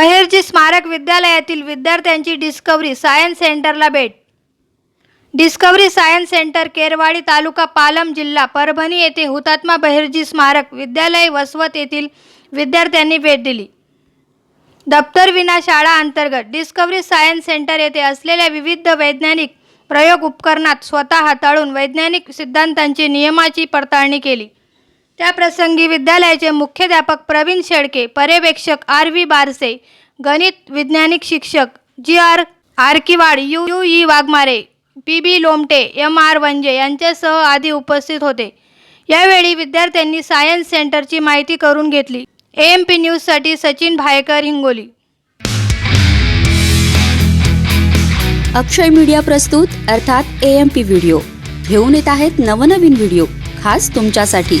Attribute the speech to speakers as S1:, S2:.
S1: बहिर्जी स्मारक विद्यालयातील विद्यार्थ्यांची discovery science सेंटरला भेट. Discovery science centre Kerwadi taluka Palam जिल्हा परभणी येथे हुतात्मा बहिर्जी स्मारक विद्यालय वसवत येथील विद्यार्थ्यांनी भेट दिली. दप्तर विना शाळा अंतर्गत डिस्कवरी सायन्स सेंटर येथे असलेल्या विविध वैज्ञानिक प्रयोग उपकरणात स्वतः हाताळून वैज्ञानिक सिद्धांतांची नियमाची पडताळणी केली. त्याप्रसंगी विद्यालयाचे मुख्याध्यापक प्रवीण शेळके पर्यवेक्षक आर व्ही बारसे गणित वैज्ञानिक शिक्षक G R Arkiwad U U E Waghmare P B Lomte M R Wanje यांच्यासह आदी उपस्थित होते. यावेळी विद्यार्थ्यांनी सायन्स सेंटरची माहिती करून घेतली. ए एम पी न्यूजसाठी सचिन भायकर हिंगोली.
S2: अक्षय मीडिया प्रस्तुत अर्थात ए एम पी व्हिडिओ. घेऊन येत आहेत नवनवीन व्हिडिओ. खास तुमच्यासाठी.